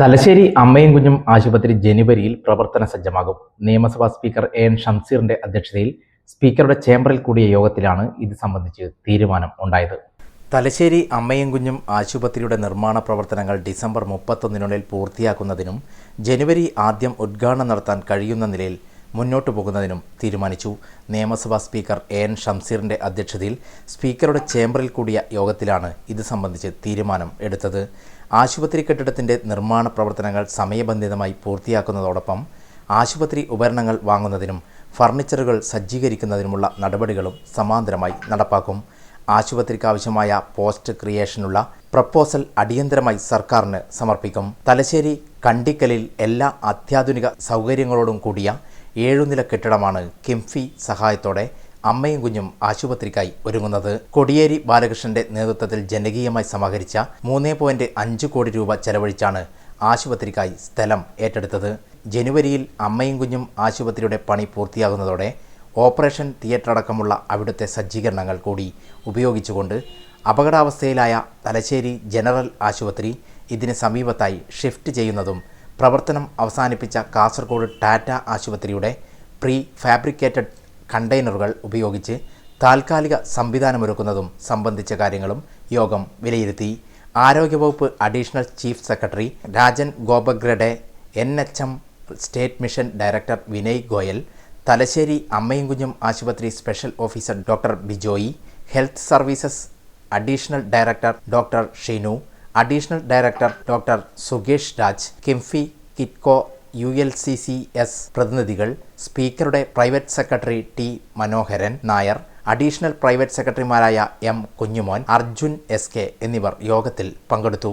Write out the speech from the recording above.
തലശ്ശേരി അമ്മയും കുഞ്ഞും ആശുപത്രി ജനുവരിയിൽ പ്രവർത്തന സജ്ജമാകും. നിയമസഭാ സ്പീക്കർ എ എൻ ഷംസീറിന്റെ അധ്യക്ഷതയിൽ സ്പീക്കറുടെ ചേംബറിൽ കൂടിയ യോഗത്തിലാണ് ഇത് സംബന്ധിച്ച് തീരുമാനം ഉണ്ടായത്. തലശ്ശേരി അമ്മയും കുഞ്ഞും ആശുപത്രിയുടെ നിർമ്മാണ പ്രവർത്തനങ്ങൾ ഡിസംബർ മുപ്പത്തൊന്നിനുള്ളിൽ പൂർത്തിയാക്കുന്നതിനും ജനുവരി ആദ്യം ഉദ്ഘാടനം നടത്താൻ കഴിയുന്ന നിലയിൽ മുന്നോട്ടു പോകുന്നതിനും തീരുമാനിച്ചു. നിയമസഭാ സ്പീക്കർ എ എൻ ഷംസീറിന്റെ അധ്യക്ഷതയിൽ സ്പീക്കറുടെ ചേംബറിൽ കൂടിയ യോഗത്തിലാണ് ഇത് സംബന്ധിച്ച് തീരുമാനം എടുത്തത്. ആശുപത്രി കെട്ടിടത്തിന്റെ നിർമ്മാണ പ്രവർത്തനങ്ങൾ സമയബന്ധിതമായി പൂർത്തിയാക്കുന്നതോടൊപ്പം ആശുപത്രി ഉപകരണങ്ങൾ വാങ്ങുന്നതിനും ഫർണിച്ചറുകൾ സജ്ജീകരിക്കുന്നതിനുമുള്ള നടപടികളും സമാന്തരമായി നടപ്പാക്കും. ആശുപത്രിക്കാവശ്യമായ പോസ്റ്റ് ക്രിയേഷനുള്ള പ്രപ്പോസൽ അടിയന്തരമായി സർക്കാരിന് സമർപ്പിക്കും. തലശ്ശേരി കണ്ടിക്കലിൽ എല്ലാ അത്യാധുനിക സൗകര്യങ്ങളോടും കൂടിയ ഏഴുനില കെട്ടിടമാണ് കിംഫി സഹായത്തോടെ അമ്മയും കുഞ്ഞും ആശുപത്രിക്കായി ഒരുങ്ങുന്നത്. കൊടിയേരി ബാലകൃഷ്ണന്റെ നേതൃത്വത്തിൽ ജനകീയമായി സമാഹരിച്ച മൂന്ന് പോയിന്റ് അഞ്ച് കോടി രൂപ ചെലവഴിച്ചാണ് ആശുപത്രിക്കായി സ്ഥലം ഏറ്റെടുത്തത്. ജനുവരിയിൽ അമ്മയും കുഞ്ഞും ആശുപത്രിയുടെ പണി പൂർത്തിയാകുന്നതോടെ ഓപ്പറേഷൻ തിയേറ്റർ അടക്കമുള്ള അവിടുത്തെ സജ്ജീകരണങ്ങൾ കൂടി ഉപയോഗിച്ചുകൊണ്ട് അപകടാവസ്ഥയിലായ തലശ്ശേരി ജനറൽ ആശുപത്രി ഇതിന് സമീപത്തായി ഷിഫ്റ്റ് ചെയ്യുന്നതും പ്രവർത്തനം അവസാനിപ്പിച്ച കാസർഗോഡ് ടാറ്റ ആശുപത്രിയുടെ പ്രീ ഫാബ്രിക്കേറ്റഡ് കണ്ടെയ്നറുകൾ ഉപയോഗിച്ച് താൽക്കാലിക സംവിധാനമൊരുക്കുന്നതും സംബന്ധിച്ച കാര്യങ്ങളും യോഗം വിലയിരുത്തി. ആരോഗ്യവകുപ്പ് additional chief secretary Rajan Khobragade N H M state mission director Vinay Goyal Thalassery അമ്മയും കുഞ്ഞും ആശുപത്രി special officer doctor Bijoy health services additional director doctor Shinu additional director doctor Sukesh Raj KIIFB KITCO U L C C S പ്രതിനിധികൾ സ്പീക്കറുടെ private secretary T Manoharan Nair additional private സെക്രട്ടറിമാരായ M Kunjumon Arjun S K എന്നിവർ യോഗത്തിൽ പങ്കെടുത്തു.